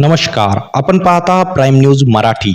नमस्कार आपण पाहता प्राईम न्यूज मराठी.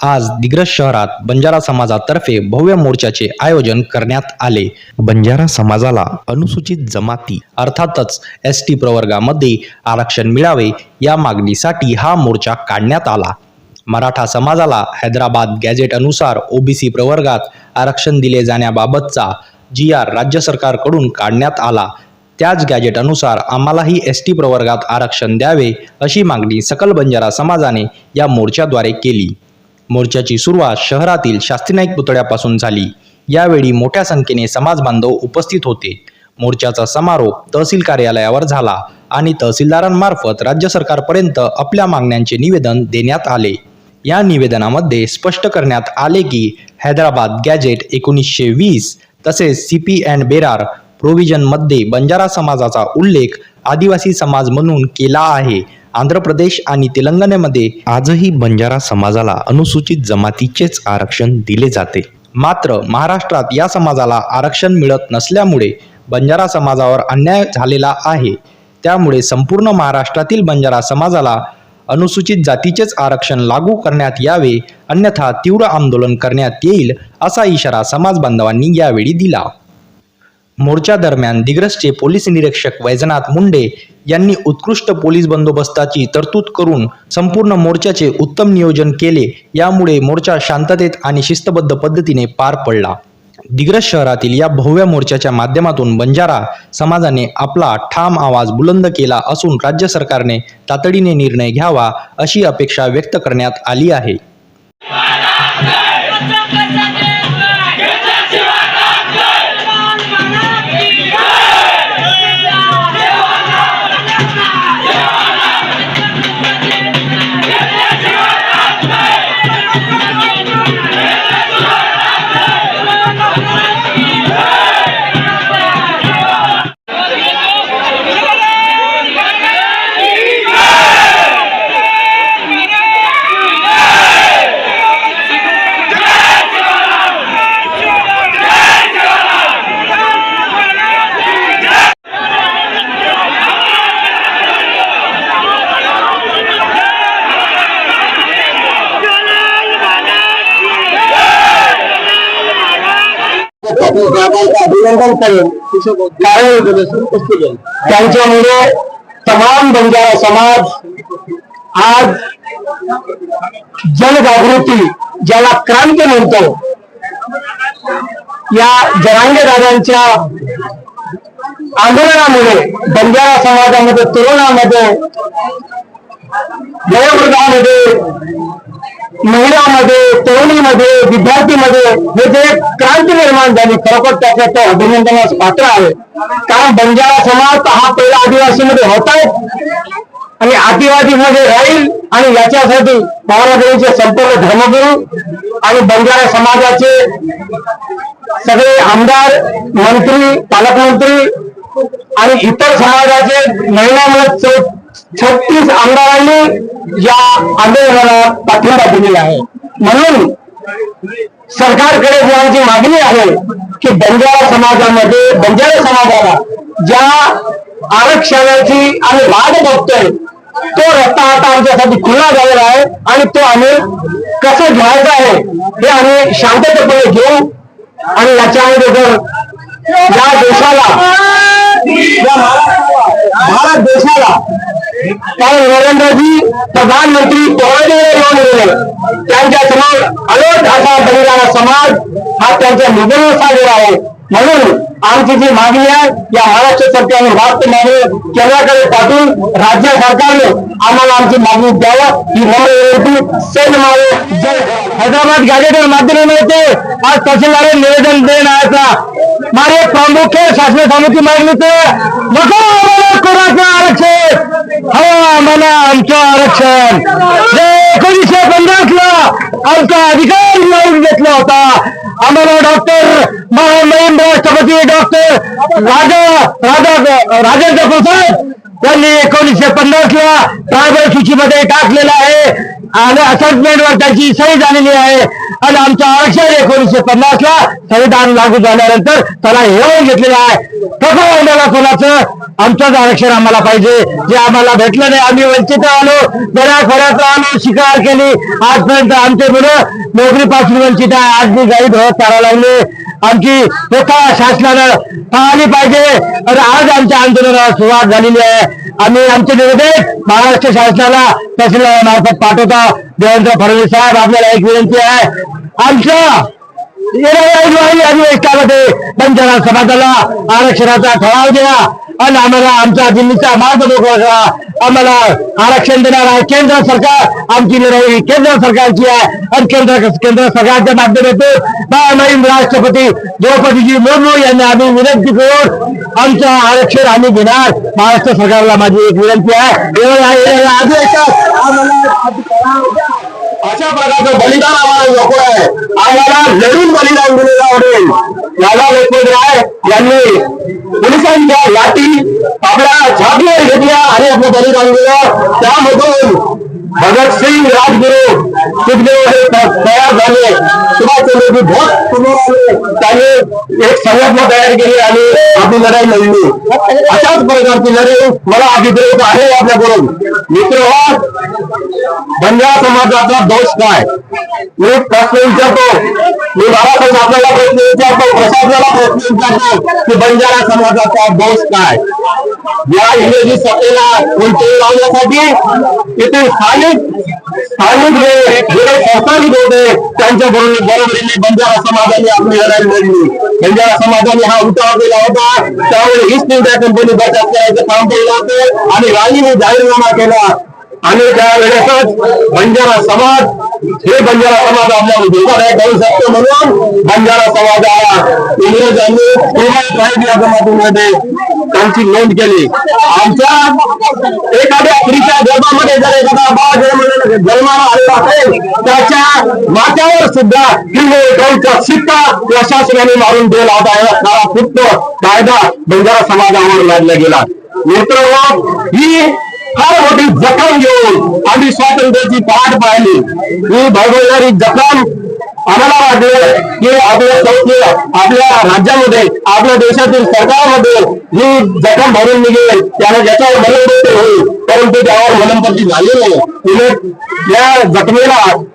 आज दिग्रस शहरात बंजारा समाजातर्फे भव्य मोर्चाचे आयोजन करण्यात आले. बंजारा समाजाला अनुसूचित जमाती अर्थातच एस टी प्रवर्गामध्ये आरक्षण मिळावे या मागणीसाठी हा मोर्चा काढण्यात आला. मराठा समाजाला हैदराबाद गॅझेट अनुसार ओबीसी प्रवर्गात आरक्षण दिले जाण्याबाबतचा जी आर राज्य सरकारकडून काढण्यात आला. त्याच गॅजेटनुसार आम्हालाही एस टी प्रवर्गात आरक्षण द्यावे अशी मागणी सकल बंजारा समाजाने या मोर्चाद्वारे केली. मोर्चाची सुरुवात शहरातील शास्त्रीनाईक पुतळ्यापासून झाली. यावेळी मोठ्या संख्येने समाज बांधव उपस्थित होते. मोर्चाचा समारोप तहसील कार्यालयावर झाला आणि तहसीलदारांमार्फत राज्य सरकारपर्यंत आपल्या मागण्यांचे निवेदन देण्यात आले. या निवेदनामध्ये स्पष्ट करण्यात आले की हैदराबाद गॅजेट एकोणीसशे वीस तसेच सी पी अँड बेरार प्रोव्हिजनमध्ये बंजारा समाजाचा उल्लेख आदिवासी समाज म्हणून केला आहे. आंध्र प्रदेश आणि तेलंगणामध्ये आजही बंजारा समाजाला अनुसूचित जमातीचेच आरक्षण दिले जाते. मात्र महाराष्ट्रात या समाजाला आरक्षण मिळत नसल्यामुळे बंजारा समाजावर अन्याय झालेला आहे. त्यामुळे संपूर्ण महाराष्ट्रातील बंजारा समाजाला अनुसूचित जातीचेच आरक्षण लागू करण्यात यावे अन्यथा तीव्र आंदोलन करण्यात येईल असा इशारा समाज बांधवांनी यावेळी दिला. मोर्चा दरम्यान दिग्रसचे पोलीस निरीक्षक वैजनाथ मुंडे यांनी उत्कृष्ट पोलीस बंदोबस्ताची तरतूद करून संपूर्ण मोर्चाचे उत्तम नियोजन केले यामुळे मोर्चा शांततेत आणि शिस्तबद्ध पद्धतीने पार पडला दिग्रस शहरातील या भव्य मोर्चाच्या माध्यमातून बंजारा समाजाने आपला ठाम आवाज बुलंद केला असून राज्य सरकारने तातडीने निर्णय घ्यावा अशी अपेक्षा व्यक्त करण्यात आली आहे अभिनंदन करेन कारण त्यांच्यामुळे तमाम बंजारा समाज आज जनजागृती ज्याला क्रांती म्हणतो या जरांगे दादांच्या आंदोलनामुळे बंजारा समाजामध्ये तरुणामध्ये वयोवृद्धामध्ये महिलामध्ये तरुणीमध्ये विद्यार्थीमध्ये हे जे क्रांती निर्माण झाली खरोखर त्याच्या तो अभिनंदनास पात्र आहे. कारण बंजारा समाज हा पहिला आदिवासीमध्ये होता. आणि आदिवासीमध्ये राहील आणि याच्यासाठी महाराजांचे संपूर्ण धर्मगुरू आणि बंजारा समाजाचे सगळे आमदार मंत्री पालकमंत्री आणि इतर समाजाचे महिला छत्तीस आमदारांनी या आंदोलनाला पाठिंबा दिलेला आहे. म्हणून सरकारकडे जी मागणी आहे की बंजारा समाजामध्ये बंजारा समाजाला ज्या आरक्षणाची आम्ही वाट बघतोय तो रस्ता आता आमच्यासाठी खुला झालेला आहे आणि तो आम्ही कसं घ्यायचा आहे हे आम्ही शांततेपणे घेऊ आणि याच्यामध्ये जर या देशाला या भारत देशाला कारण नरेंद्रजी प्रधानमंत्री पोहोचलेले येऊन गेले. त्यांच्यासमोर अलोट असा बलिदाना समाज हा त्यांच्या निधनास आलेला आहे. म्हणून आमची जी मागणी आहे या महाराष्ट्र सरकारने वास्त मागणी केंद्राकडे पाठवून राज्य सरकारने आम्हाला आमची मागणी द्यावं. ही नम्र विनंती. सैन्य मावे जय हैदराबाद गॅजेटर माध्यमामध्ये आज तहसीलदार निवेदन देण्याचा. मारे मुख्य शासन समिती मागणी तर नको कोणाचं आरक्षण. हवा आम्हाला आमचं आरक्षण. जे एकोणीसशे पन्नासला आमचा अधिकार लावून घेतला होता. आम्हाला डॉक्टर महामहिम राष्ट्रपती डॉक्टर राजा राजा राजेंद्र प्रसाद त्यांनी एकोणीसशे पन्नास ला सूचीमध्ये टाकलेलं आहे. आणि असेसमेंटवर त्याची सही झालेली आहे. आणि आमचं आरक्षण एकोणीसशे पन्नास ला संविधान लागू झाल्यानंतर त्याला हेवून घेतलेलं आहे. कसं आम्हाला कोणाचं? आमचंच आरक्षण आम्हाला पाहिजे. जे आम्हाला भेटलं नाही आम्ही वंचित आलो. दऱ्याखोऱ्यात आलो शिकार केली. आजपर्यंत आमचे मुलं नोकरीपासून वंचित आहे. आज मी गाई होत चालायला लागले. आमची स्वतः शासनानं पाहिली पाहिजे. तर आज आमच्या आंदोलनाला सुरुवात झालेली आहे. आम्ही आमचे निवेदन महाराष्ट्र शासनाला तहसीलदारामार्फत पाठवता. देवेंद्र फडणवीस साहेब आपल्याला एक विनंती आहे. आमच्या येणाऱ्या अधिवेशनामध्ये समाजाला आरक्षणाचा ठराव द्या आणि आम्हाला आमचा दिल्लीचा मार्ग मोकळा करा. आम्हाला आरक्षण देणार आहे केंद्र सरकार आमची लढाई केंद्र सरकारची आहे आणि केंद्र केंद्र सरकारच्या माध्यमातून महामहिम राष्ट्रपती द्रौपदीजी मुर्मू यांना आम्ही विनंती करून आमचं आरक्षण आम्ही घेणार महाराष्ट्र सरकारला माझी एक विनंती आहे आम्हाला अशा प्रकारचं बलिदान आम्हाला नको आहे आम्हाला लढून बलिदान दिलेलं आवडेल. दादा राय यांनी पोलिसांच्या लाठी आपल्या छातीवर घेतल्या आणि आपलं बलिदान दिलं. त्यामधून भगतसिंग राजगुरू सुखदेव हे तयार झाले. सुभाषचंद्रजी भोस समोर त्यांनी एक संघटना तयार केली आणि आपली लढाई लढली. अशाच प्रकारची लढाई मला अभिप्रेत आहे आपल्याकडून. मित्र हो, बंजारा समाजाचा दोष काय? मी प्रश्न विचारतो. मी महाराष्ट्र आपल्याला प्रश्न विचारतो. प्रशासनाला प्रश्न विचारतो की बंजारा समाजाचा दोष काय? या इंग्रजी सत्तेला कोणतेही लावण्यासाठी तिथे स्थानिक स्थानिक जे संस्थानिक होते त्यांच्या बरोबर बरोबरीने बंजारा समाजाने आपली लढाई लढली. बंजारा समाजाने हा उठाव केला होता. त्यामुळे ईस्ट इंडिया कंपनी बचाव करायचं काम केलं होतं आणि राणीने जाहीरनामा केला. आणि त्यावेळेसच बंजारा समाज हे बंजारा समाज आपल्याला धोकादायक करू शकतो म्हणून बंजारा समाजाला इंग्रजांनी या जमातीमध्ये त्यांची नोंद केली. आमच्या एखाद्या स्त्रीच्या गर्भामध्ये जर एखादा बाळ जन्म जन्माला आलेला असेल त्याच्या माथ्यावर सुद्धा किंवा शिक्का प्रशासनाने मारून दिला होता. या कायदा बंजारा समाजावर लादला गेला. मित्र ही फार मोठी जखम घेऊन आम्ही स्वातंत्र्याची पाठ पाहिली. ही भरभरणारी जखम आम्हाला वाटलं की आपल्या संस्थेला आपल्या राज्यामध्ये आपल्या देशातील सरकारमध्ये ही जखम भरून निघेल. त्याला ज्याच्यावर मलमपट्टी होईल परंतु त्यावर मलमपट्टी झाली नाही. उलट या जखमेला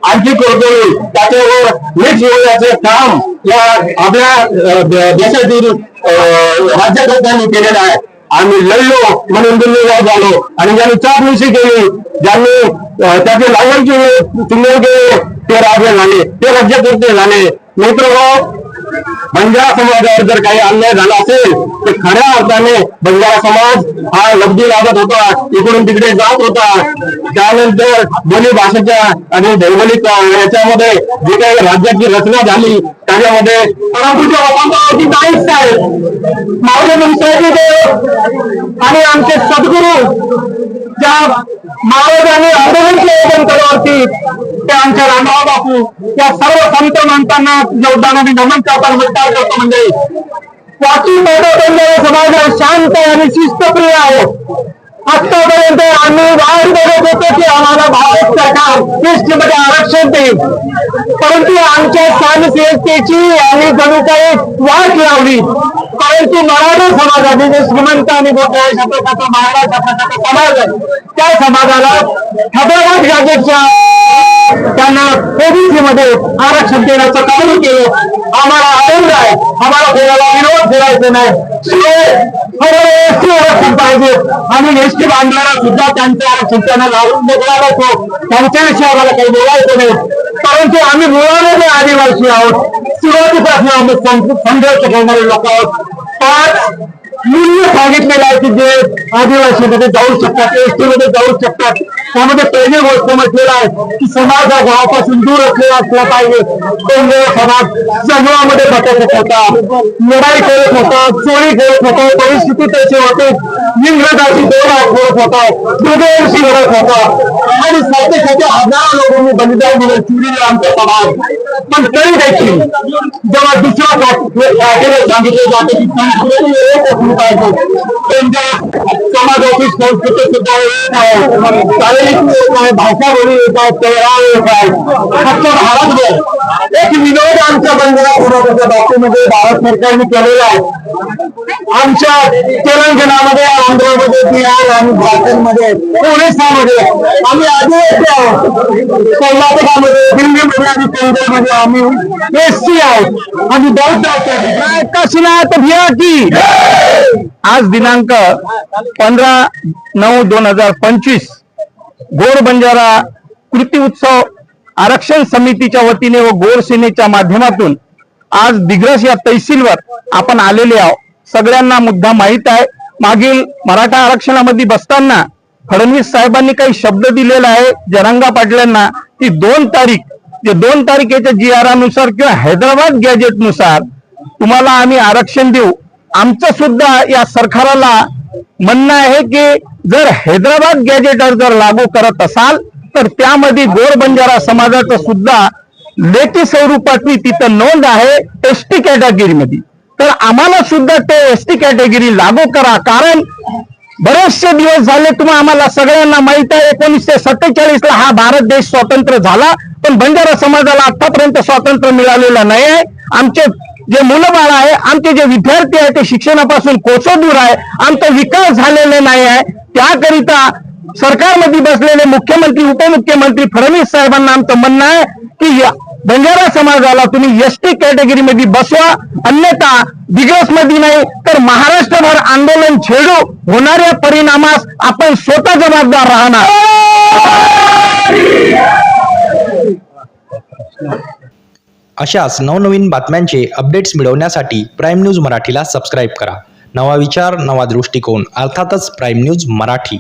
आणखी कोरतोडून त्याच्यावर मीठ होण्याचे काम या आपल्या देशातील अं, राज्यकर्त्यांनी केलेलं आहे. आम्ही लढलो म्हणून दिल्लीला झालो. आणि ज्यांनी चापलुसी केली ज्यांनी त्याचे लावण केले चिन्ह केले ते राजे झाले ते राज्यकर्ते झाले. मित्र बंजारा समाजावर जर काही अन्याय झाला असेल तर खऱ्या अर्थाने बंजारा समाज हा लब्धी लागत होता इकडून तिकडे जात होता. त्यानंतर बोली भाषेच्या आणि भौगोलिक याच्यामध्ये जी काही राज्याची रचना झाली त्याच्यामध्ये परंतुच्या लोकांची नाहीच साहेब माऊली मुंसाहेब आणि आमचे सद्गुरू ज्या महाराजांनी आंदोलन केले तलावरती ते आमच्या रामराव बापू या सर्व संत माणसांना योगदानाने नमन करताना विचार करतो म्हणजे वाची बंजारा समाज शांत आणि शिस्तप्रिय आहे आतापर्यंत आम्ही वाट बघत होतो की आम्हाला भारत सरकार एसटीमध्ये आरक्षण देईल. परंतु आमच्या स्थानिक एसटीची आणि जणू काही वाट लावली. परंतु मराठा समाजाने जे श्रीमंत आणि मोठ्या अशा प्रकारचा महाराष्ट्र प्रकारचा समाज आहे त्या समाजाला हैदराबाद गॅजेटच्या त्यांना ओबीसी मध्ये आरक्षण देण्याचं काम केलं. आम्हाला आनंद आहे. आम्हाला कोणाला विरोध करायचा नाही. एसटी आरक्षण पाहिजे. आणि एसटी बांधणारा सुद्धा त्यांचं आरक्षण त्यांना लावून देणार होतो त्यांच्याविषयी आम्हाला काही बोलायचं नाही. परंतु आम्ही मुळामध्ये आदिवासी आहोत. सुरुवातीपासून आम्ही संघर्ष करणारे लोक आहोत. पाच मूल्य सांगितलेलं आहे की जे आदिवासीमध्ये जाऊ शकतात एसटी मध्ये जाऊ शकतात त्यामध्ये पहिली गोष्ट म्हटलेलं आहे की समाज हा गावापासून दूर असलेला असला पाहिजे. तो समाज जंगलामध्ये भटकत होता लढाई करत होता चोरी करत होता परिस्थिती त्याची होते. इंग्रजाची दोन हात होता दुर्गवंशी लढत होता. आणि साथे साथे हजारो लोकांनी बलिदान दिलं चोरीने आमचा समाज. पण तरी देखील जेव्हा दुसऱ्या दुसरा सांगितलं जाते की संस्कृती एक असली पाहिजे. त्यांच्या समाजाची संस्कृती सुद्धा एक आहे. शारीरिक एक आहे भाषा बोली एक आहे पेहराव एक आहे. फक्त भारत नाही. एक विनोद आमच्या बंजारा समाजाच्या बाबतीमध्ये भारत सरकारने केलेला आहे. आमच्या तेलंगणामध्ये आंध्रमध्ये बिहार आणि झारखंडमध्ये ओरिसामध्ये आम्ही आदिवासी आहोत. कर्नाटकामध्ये दिल्लीमध्ये आणि केंद्रामध्ये आम्ही एससी आहोत. आणि बौद्ध आहोत काशीनाथ भिया की आज दिनांक पंधरा नऊ दोन हजार पंचवीस गोर बंजारा कृती उत्सव आरक्षण समितीच्या वतीने व गोर सेनेच्या माध्यमातून आज दिग्रस या तहसीलवर आपण आलेले आहोत. सगळ्यांना मुद्दा माहीत आहे. मागील मराठा आरक्षणामध्ये बसताना फडणवीस साहेबांनी काही शब्द दिलेला आहे जरंगा पाटलांना की दोन तारीख जे दोन तारखेच्या जी आरनुसार किंवा हैदराबाद गॅजेटनुसार तुम्हाला आम्ही आरक्षण देऊ. आमचं सुद्धा या सरकाराला म्हणणं आहे की जर हैदराबाद गॅजेटर जर लागू करत असाल तर त्यामध्ये गोर बंजारा समाजाचं सुद्धा लेटी स्वरूपातली तिथं नोंद आहे एस टी कॅटेगरीमध्ये. तर आम्हाला सुद्धा ते एस टी कॅटेगरी लागू करा. कारण बरेचसे दिवस झाले तुम्हाला आम्हाला सगळ्यांना माहीत आहे एकोणीसशे सत्तेचाळीस ला हा भारत देश स्वतंत्र झाला. पण बंजारा समाजाला आतापर्यंत स्वातंत्र्य मिळालेलं नाही आहे. आमचे जे मुलं बाळ आहे आमचे जे विद्यार्थी आहे ते शिक्षणापासून कोसो दूर आहे. आमचा विकास झालेला नाही आहे. त्याकरिता सरकारमध्ये बसलेले मुख्यमंत्री उपमुख्यमंत्री फडणवीस साहेबांना आमचं म्हणणं आहे की बंजारा समाजाला तुम्ही एस टी कॅटेगरीमध्ये बसवा. अन्यथा दिग्रसमध्ये नाही तर महाराष्ट्रभर आंदोलन छेडू होणाऱ्या परिणामास आपण स्वतः जबाबदार राहणार. अशाच नवनवीन बातम्यांचे अपडेट्स मिळवण्यासाठी प्राईम न्यूज मराठीला सबस्क्राईब करा. नवा विचार नवा दृष्टिकोन अर्थातच प्राईम न्यूज मराठी.